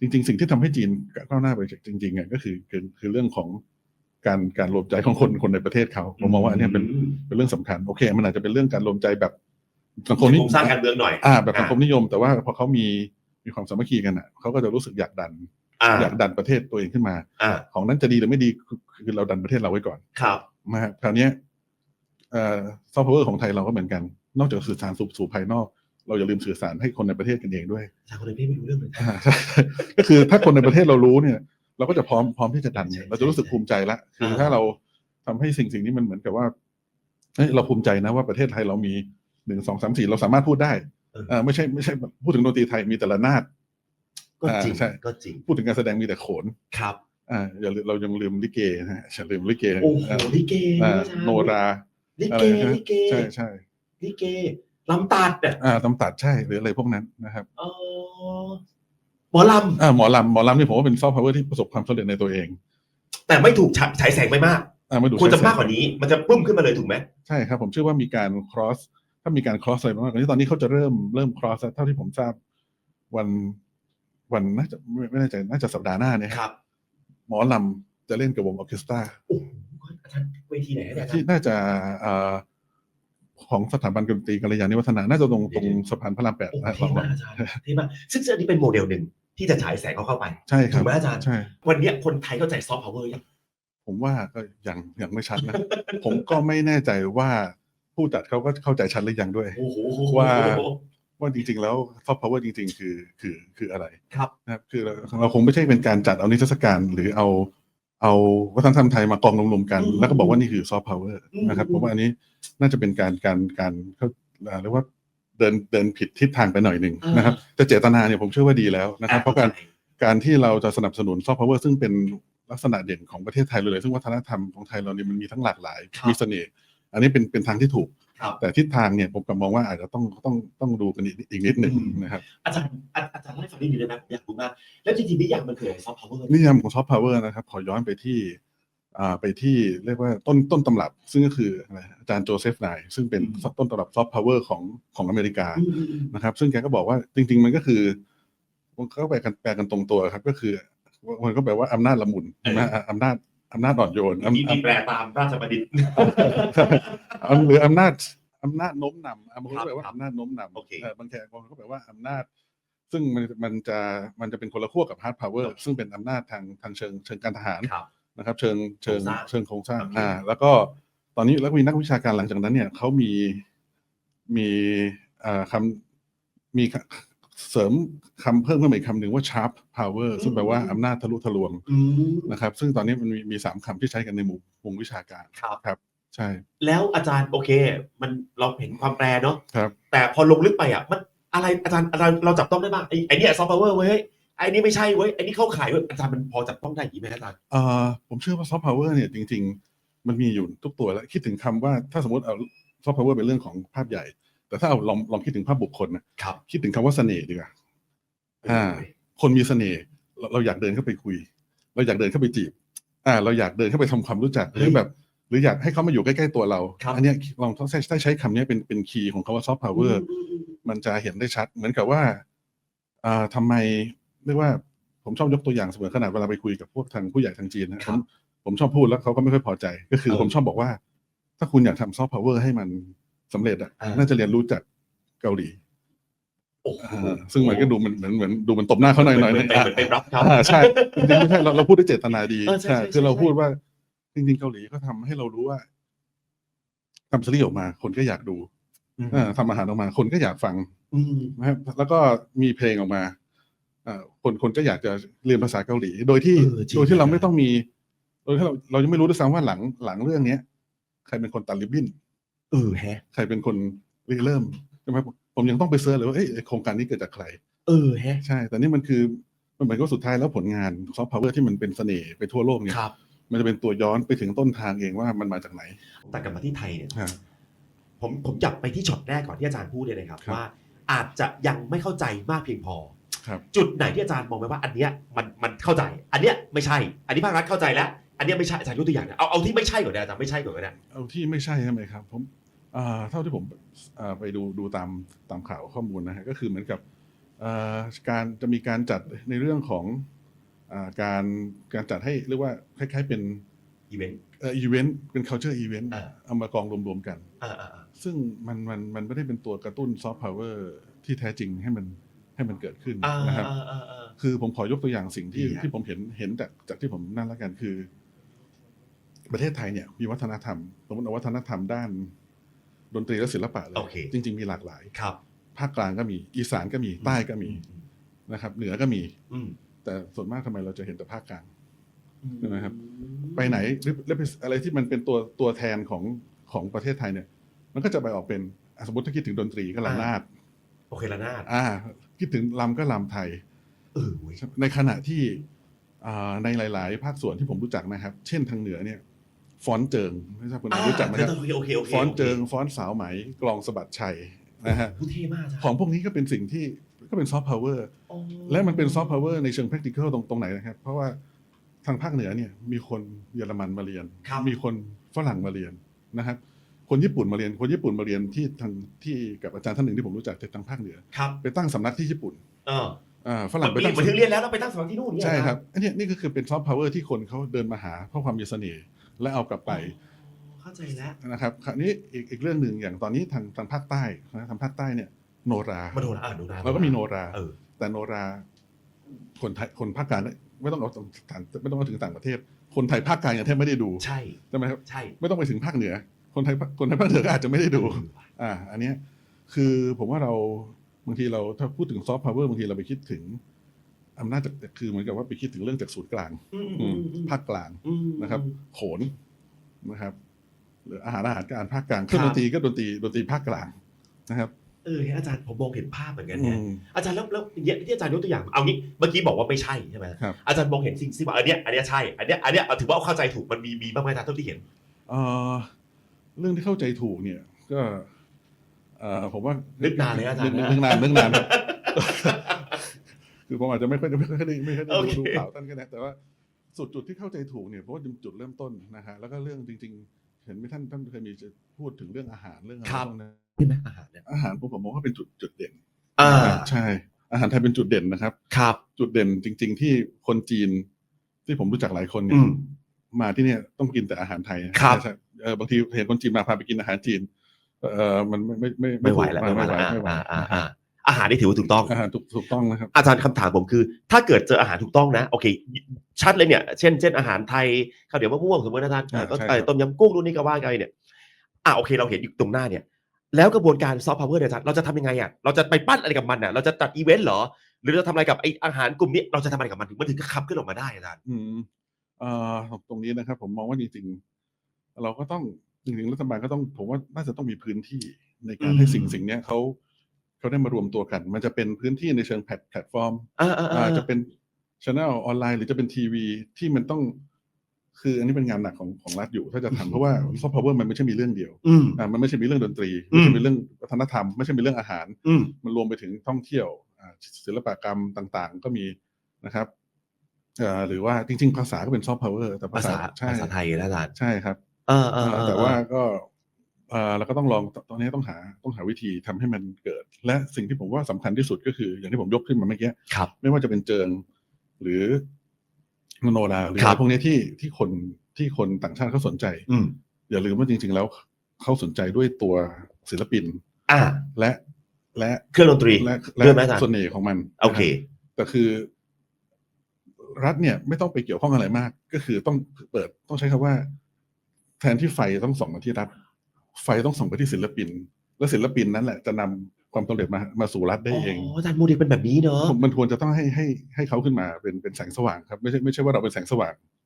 จริง ๆ สิ่งที่ทำให้จีนก้าวหน้าไปจริงๆอะก็คือคือคือเรื่องของการการรวมใจของคนคนในประเทศเขาผมมองว่าอันเนี้ยเป็นเป็นเรื่องสำคัญโอเค มันอาจจะเป็นเรื่องการรวมใจแบบสังคมนิโครงสร้างการเมืองหน่อยอ่าแบบสังคมนิยม แต่ว่าพอเขามีมีความสามัคคีกันอะเขาก็จะรู้สึกอยากดันอ่าอยากดันประเทศตัวเองขึ้นมาอ่าของนั้นจะดีหรือไม่ดีคือคือเราดันประเทศเราไว้ก่อนครับมาคราวเนี้ยเอ่อซอฟต์แวร์ของไทยเราก็เหมือนกัน นอกจากสื่อสารสู่สู่ภายนอก เราอย่าลืมสื่อสารให้คนในประเทศกันเองด้วยอาจารย์คนเลยพี่ไม่รู้เรื่องเลยอ่าใช่ก็คือถ้าคนในประเทศเรารู้เนี่ย เราก็จะพร้อมพร้อมที่จะดันใช่เราจะรู้สึกภูมิใจละคืออ่าถ้าเราทำให้สิ่งสิ่งนี้มันเหมือนกับว่าเฮ้ยเราภูมิใจนะว่าประเทศไทยเรามีหนึ่งสองสามสี่เราสามารถพูดได้เออไม่ใช่ไม่ใช่พูดถึงดนตรีไทยมีแต่ละนาด ก็จริงอ่าใช่ ก็จริงพูดถึงการแสดงมีแต่โขนครับ อ่าอย่าลืมเรายังลืมลิเกนะฮะอย่าลืมลิเกโอ้โหอ่าลิเกอ่าอาจารย์โนราลิอะไรเกนะลิเกใช่ใช่ลิเก ลำตัดเนี่ยอ่าตำตัดใช่หรืออะไรพวกนั้นนะครับเออหมอลอ่าหมอลำหมอลำนี่ผมว่าเป็นซอฟต์พาวเวอร์ที่ประสบความสำเร็จในตัวเองำแต่ไม่ถูกฉายฉายแสงไปมากอ่ามาดูควรจะใช้มากกว่านี้มันจะปึ้มขึ้นมาเลยถูกไหมใช่ครับ ผมเชื่อว่ามีการ cross ถ้ามีการ cross อะไรมากกว่านี้ตอนนี้เขาจะเริ่มเริ่ม cross แล้วเท่าที่ผมทราบ วันวันน่าจะไม่ไม่แน่ใจน่าจะสัปดาห์หน้าเนี่ยครับ หมอลำจะเล่นกับวงออร์เคสตราโอ้โหอาจารย์เวทีไหนเนี่ยอาจารที่ย์น่าจะเอ่อ ของสถาบันดนตรีกัลยาณิวัฒนา น่าจะตรงตรงเดี๋ยวสะพานพระรามแปดโอ้นะเท่มากอาจารย์เท่มากซึ่งอันนี้เป็นโมเดลหนึ่งที่จะฉายแสงเขาเข้าไปใช่ครัถูบกไหมอาจารย์ ใช่ วันเนี้ยคนไทยเข้าใจซอฟต์พาวเวอร์ยังผมว่าก็ยังยังไม่ชัดนะ ผมก็ไม่แน่ใจว่าผู้จัดเขาก็เข้าใจชัดหรือยังด้วยโอ้โหว่าว่าจริงๆ แล้วซอฟต์พาวเวอร์จริง ๆ คือคือคืออะไร ครับนะครับคือเราเราคงไม่ใช่เป็นการจัดเอานิทรรศการหรือเอา เอาวัฒนธรรมไทยมากองรวมๆกันอืมแล้วก็บอกว่านี่คือซอฟต์พาวเวอร์อืมนะครับผมว่าอันนี้น่าจะเป็นการการการเขาเรียกว่าเดินเดินผิดทิศทางไปหน่อยหนึ่งนะครับแต่เจตนาเนี่ยผมเชื่อว่าดีแล้วนะครับ เพราะการการที่เราจะสนับสนุนซอฟต์พาวเวอร์ซึ่งเป็นลักษณะเด่นของประเทศไทยเลย ซึ่งวัฒนธรรมของไทยเราเนี่ยมันมีทั้งหลากหลายมีเสน่ห์อันนี้เป็นเป็นทางที่ถูกครับ แต่ทิศทางเนี่ยผมก็มองว่าอาจจะต้องต้องต้องดูกันอีกอีกนิดหนึ่งอืมนะครับ อาจารย์อาอาจารย์เล่าให้ฟังนิดนึงได้ไหมผมอยากรู้มากแล้วจริงๆนิยามมันคืออะไรซอฟต์พาวเวอร์นิยามของซอฟต์พาวเวอร์นะครับ ขอย้อนไปที่อ่าไปที่เรียกว่าต้นต้นตำรับ ซึ่งก็คืออะไรอาจารย์โจเซฟไนซึ่งเป็นต้นตำรับซอฟต์พาวเวอร์ของของอเมริกาอืมอืมอืมนะครับ ซึ่งแกก็บอกว่าจริง ๆ มันก็คือมันก็แปลกันแปลกันตรงตัวครับ ก็คือมันก็แปลว่าอำนาจละมุนใช่ไหมอะอำนาจอำนาจอ่อนโยนมีมีแปลตามราชบัณฑิตอำ หรืออำนาจอำนาจโน้มนำบางคนครัก็บแปลว่าครับอำนาจโน้มนำโอเคบางแกบางคนก็แปลว่าอำนาจ ซึ่งมันมันจะมันจะเป็นคนละขั้วกับฮาร์ดพาวเวอร์ซึ่งเป็นอำนาจทางทางเชิงเชิงการทหารครับนะครับเชิงเชิงโครงสร้างเชิงโครงสร้างโอเคอ่า แล้วก็ตอนนี้แล้วมีนักวิชาการหลังจากนั้นเนี่ยเขามีมีอ่าคำมีเสริมคำเพิ่มขึ้นมาอีกคำหนึ่งว่า sharp power ซึ่งแปลว่าอำนาจทะลุทะลวงอืมนะครับ ซึ่งตอนนี้มันมีมีสามคำที่ใช้กันในหมู่วงวิชาการครับครับ ใช่ แล้วอาจารย์โอเค มันเราเห็นความแปลเนาะครับ แต่พอลงลึกไปอะมันอะไรอาจารย์อาจารย์เราจับต้องได้บ้างไอ้ไอ้เนี่ยซอฟต์พาวเวอร์เว้ยไอ้นี่ไม่ใช่เว้ยไอ้นี่เข้าขายเว้ยอาจารย์มันพอจับต้องได้อย่างนี้ไหมอาจารย์เอ่อผมเชื่อว่าซอฟต์พาวเวอร์เนี่ยจริง ๆ มันมีอยู่ทุกตัวแล้วคิดถึงคำว่าถ้าสมมติเอาซอฟต์พาวเวอร์เป็นเรื่องของภาพใหญ่ แต่ถ้าเอาลองลองคิดถึงภาพบุคคลนะครับคิดถึงคำว่าเสน่ห์ดีกว่าอ่า คนมีเสน่ห์เราเราอยากเดินเข้าไปคุย เราอยากเดินเข้าไปจีบ อ่า เราอยากเดินเข้าไปทำความรู้จักหรือแบบ หรืออยากให้เขามาอยู่ใกล้ๆตัวเรา ครับ อันเนี้ยลองถ้าใช้ใช้คำเนี้ยเป็นเป็นคีย์ของคำว่าซอฟต์พาวเวอร์อืมอืมมันจะเห็นได้ชัด เหมือนกับว่าอ่าทำไมเรียกว่าผมชอบยกตัวอย่างเสมอขนาดเวลาไปคุยกับพวกทางผู้ใหญ่ทางจีนนะผมผมชอบพูดแล้วเขาก็ไม่ค่อยพอใจ ก็คือเออผมชอบบอกว่า ถ้าคุณอยากทำซอฟต์พาวเวอร์ให้มันสำเร็จอะอ่า น่าจะเรียนรู้จากเกาหลีโอ้โหอ่าซึ่งมันก็ดูเหมือนเหมือนเหมือนดูเหมันตบหน้าเขาหน่อยหน่อยเหมือนเป็นเหมือนเป็นรับครับ อ่าใช่จริงๆไม่ใช่เราเราพูดด้วยเจตนาดีเออใช่ใช่คือเราใช่พูดว่า จริงๆเกาหลีก็ทำให้เรารู้ว่าทำซีรีส์ออกมา คนก็อยากดูเอ่อทำอาหารออกมา คนก็อยากฟังอืมนะครับ แล้วก็มีเพลงออกมาเอ่อคนคนก็อยากจะเรียนภาษาเกาหลี โดยที่เออจริงโดยที่เรานะไม่ต้องมี โดยที่เราเรายังไม่รู้ด้วยซ้ำว่าหลังหลังเรื่องเนี้ย ใครเป็นคนตัดริบบิ้นเออแฮะ ใครเป็นคนริเริ่มใช่ไหมผมยังต้องไปเสิร์ชเลยว่าเอ้ยโครงการนี้เกิดจากใคร เออแฮะ ใช่ แต่นี่มันคือมันเหมือนกับสุดท้ายแล้วผลงานซอฟต์พาวเวอร์ที่มันเป็นเสน่ห์ไปทั่วโลกเนี่ยครับ มันจะเป็นตัวย้อนไปถึงต้นทางเองว่ามันมาจากไหน แต่กลับมาที่ไทยเนี่ยอ่าผมผมจับไปที่ช็อตแรกก่อนที่อาจารย์พูดเลยนะครับครับ ว่าอาจจะยังไม่เข้าใจมากเพียงพอ ครับ จุดไหนที่อาจารย์มองไปว่าอันเนี้ยมันมันเข้าใจ อันเนี้ยไม่ใช่ อันนี้ภาครัฐเข้าใจแล้ว อันเนี้ยไม่ใช่อาจารย์ยกตัวอย่างนะเอาเอาที่ไม่ใช่ก่อนนะอาจารย์ไม่ใช่ก่อนก็ได้เอาที่ไม่ใช่ใช่ไหมครับผมอ่าเท่าที่ผมอ่าไปดูดูตามตามข่าวข้อมูลนะฮะก็คือเหมือนกับเอ่อการจะมีการจัดในเรื่องของอา การการจัดให้เรียกว่าคล้ายๆเป็นอีเวนต์เอ่ออีเวนต์เป็น culture event อ่า เอามากองรวมๆกัน อ่าอ่าอ่าซึ่งมันมันมันไม่ได้เป็นตัวกระตุ้นซอฟต์พาวเวอร์ที่แท้จริงให้มันให้มันเกิดขึ้นอ่านะครับ อ่าอ่าอ่า คือผมขอยกตัวอย่างสิ่งที่ดีฮะที่ผมเห็นเห็นจากจากที่ผมนั่นแล้วกันคือ ประเทศไทยเนี่ยมีวัฒนธรรม สมมติเอาวัฒนธรรมด้าน ดนตรีและศิลปะเลยโอเค จริง ๆ มีหลากหลาย ครับภาคกลางก็มี อีสานก็มีใต้ก็มีนะครับ เหนือก็มี อืม แต่ส่วนมากทำไมเราจะเห็นแต่ภาคกลางอืมใช่ไหมครับ ไปไหนหรือหรืออะไรที่มันเป็นตัวตัวแทนของของประเทศไทยเนี่ย มันก็จะไปออกเป็นอะสมมติถ้าคิดถึงดนตรีก็ระนาดโอเคละนาดอ่า คิดถึงลำก็ลำไทยเออเว้ยในขณะที่อ่าในหลาย ๆ ภาคส่วนที่ผมรู้จักนะครับ เช่นทางเหนือเนี่ยฟ้อนเจิงไม่ทราบคุณรู้จักไหมครับโอเคโอเคโอเคฟ้อนเจิงฟ้อนสาวไหมกลองสะบัดชัยนะฮะผู้เท่มากจ้ะของพวกนี้ก็เป็นสิ่งที่ ก็เป็นซอฟต์พาวเวอร์อ๋อและมันเป็นซอฟต์พาวเวอร์ในเชิง practical ตรงตรงไหนนะครับ เพราะว่าทางภาคเหนือเนี่ยมีคนเยอรมันมาเรียนครับมีคนฝรั่งมาเรียนนะครับคนญี่ปุ่นมาเรียน คนญี่ปุ่นมาเรียนที่ทางที่กับอาจารย์ท่านหนึ่งที่ผมรู้จักจากทางภาคเหนือครับไปตั้งสำนักที่ญี่ปุ่นเอออ่าฝรั่งไปมันตั้งมันถึงเรียนแล้วแล้วไปตั้งสำนักที่นู่นเนี่ยใช่นะครับอันเนี้ยนี่ก็คือเป็นซอฟต์พาวเวอร์ที่คนเขาเดินมาหาเพราะความมีเสน่ห์และเอากลับไปเข้าใจแล้วนะครับคราวนี้อีกอีกเรื่องหนึ่งอย่างตอนนี้ทางทางภาคใต้นะทางภาคใต้เนี่ย โนรามาโดนอ่าโดนเราก็มีโนรา เออ แต่โนรา คนไทยคนภาคกลางเนี่ยไม่ต้องเอาต่างไม่ต้องเอาถึงต่างประเทศ คนไทยภาคกลางยังแทบไม่ได้ดูใช่ ใช่ไหมครับใช่ ไม่ต้องไปถึงภาคเหนือ คนไทยคนไทยภาคเหนือก็อาจจะไม่ได้ดู อ่า อันเนี้ยคือผมว่าเราบางทีเราถ้าพูดถึงซอฟต์พาวเวอร์บางทีเราไปคิดถึงอำนาจจากคือเหมือนกับว่าไปคิดถึงเรื่องจากศูนย์กลางอืมอือืมมอืมภาคกลางอืมนะครับ โขนนะครับ หรืออาหารอาหารการภาคกลางเครื่องดนตรีก็ดนตรีดนตรีภาคกลางนะครับ เอออาจารย์ผมมองเห็นภาพเหมือนกันอืเนี่ยมอาจารย์แล้วแล้วเนี่ยที่อาจารย์ยกตัวอย่างเอางี้เมื่อกี้บอกว่าไม่ใช่ใช่ไหมครับอาจารย์มองเห็นสิ่งที่ว่าอันเนี้ยอันเนี้ยใช่อันเนี้ยอันเนี้ยเอาถือว่าเอาเข้าใจถูกมันมีมีบ้างไหมอาจารย์เท่าที่เห็นเอ่อเรื่องที่เข้าใจถูกเนี่ยก็เอ่อผมว่านึนึกนานเลยอาจารย์นึกนะนึกนานนึกนานครับคือผมอาจจะไม่ค่อยไม่ค่อยได้ไม่ค่อยได้โอเคดูข่าวท่านก็ได้แต่ว่าสุดจุดที่เข้าใจถูกเนี่ยเพราะว่าจุดเริ่มต้นนะฮะแล้วก็เรื่องจริง ๆ เห็นไหมท่านท่านเคยมีจะพูดถึงเรื่องอาหารเรื่องอะไรพวกนั้นใช่ไหมอาหารเนี่ยอาหารผมผมมองว่าเป็นจุดจุดเด่นอ่านะครับใช่ อาหารไทยเป็นจุดเด่นนะครับ ครับ จุดเด่นจริง ๆ ที่คนจีน ที่ผมรู้จักหลายคนเนี่อืยมมาที่เนี่ยต้องกินแต่อาหารไทยนะครับใช่เออบางทีเห็นคนจีนมาพาไปกินอาหารจีน เออมันไม่ไม่ไม่ไม่ไหวถูกแล้วไม่ไม่ไหไหววแล้วไม่ไหว อ่าอ่าอ่าอาหารนี่ถือว่าถูกต้องอาหารถูกถูกต้องนะครับอาจารย์คำถามผมคือ ถ้าเกิดเจออาหารถูกต้องนะโอเค ชัดเลยเนี่ยเช่นเช่นอาหารไทยข้าวเหนียวมะม่วงสมมตินะอาจารย์อ่าก็ใช่เอ่อครับต้มยำกุ้งนู่นนี่ก็ว่ากันไปเนี่ยอ่าโอเค เราเห็นอยู่ตรงหน้าเนี่ย แล้วกระบวนการซอฟต์พาวเวอร์เนี่ยอาจารย์เราจะทำยังไงอะเราจะไปปั้นอะไรกับมันอะเราจะจัดอีเวนต์เหรอ หรือเราจะทำอะไรกับไออาหารกลุ่มนี้เราจะทำอะไรกับมันถึงมันถึงจะขับขึ้นออกมาได้อาจารย์อืมเอ่อตรงนี้นะครับ ผมมองว่าจริงๆเราก็ต้องจริงๆรัฐบาลก็ต้องผมว่าน่าจะต้องมีพื้นที่ในการอืมให้สิ่งสิ่งเนี้ยเขา เขาได้มารวมตัวกัน มันจะเป็นพื้นที่ในเชิงแพลตแพลตฟอร์มอ่าอ่าอ่าอ่าจะเป็นช anel ออนไลน์หรือจะเป็นทีวีที่มันต้อง คืออันนี้เป็นงานหนักของของรัฐอยู่ ถ้าจะทำเพราะว่าซอฟต์พาวเวอร์มันไม่ใช่มีเรื่องเดียวอืม อ่ามันไม่ใช่มีเรื่องดนตรีอืม ไม่ใช่มีเรื่องวัฒนธรรมไม่ใช่มีเรื่องอาหาร อืม มันรวมไปถึงท่องเที่ยวอ่าศิลปกรรมต่างๆ ก็มีนะครับเอ่อหรือว่าจริง ๆ ภาษาก็เป็นซอฟต์พาวเวอร์แต่ภาภาษาษาใช่ภาษาไทยนะอาจารย์ใช่ครับ เออเออเออแต่ว่าก็ เอ่อเราก็ต้องลองตอนนี้ต้องหาต้องหาวิธีทำให้มันเกิด และสิ่งที่ผมว่าสำคัญที่สุดก็คือ อย่างที่ผมยกขึ้นมาเมื่อกี้ครับไม่ว่าจะเป็นเจิงหรือโนราหรือครัอะบไรพวกนี้ที่ที่คนที่คนต่างชาติเขาสนใจ อืมอย่าลืมว่าจริง ๆ แล้วเขาสนใจด้วยตัวศิลปิน อ่าและ และเครื่องดนตรีและด้วยไหมอาจารย์เสน่ห์ของมันโอเคนะครับแต่คือ รัฐเนี่ย ไม่ต้องไปเกี่ยวข้องอะไรมาก ก็คือต้องเปิดต้องใช้คำว่า แทนที่ไฟต้องส่องมาที่รัฐ ไฟต้องส่องไปที่ศิลปิน และศิลปินนั้นแหละจะนำความสำเร็จมามาสู่รัฐได้เองอ๋ออาจารย์โมเดลเป็นแบบนี้เนอะผมมันควรจะต้องให้ให้ให้เขาขึ้นมาเป็นเป็นแสงสว่างครับไม่ใช่ไม่ใช่ว่าเราเป็นแสงสว่าง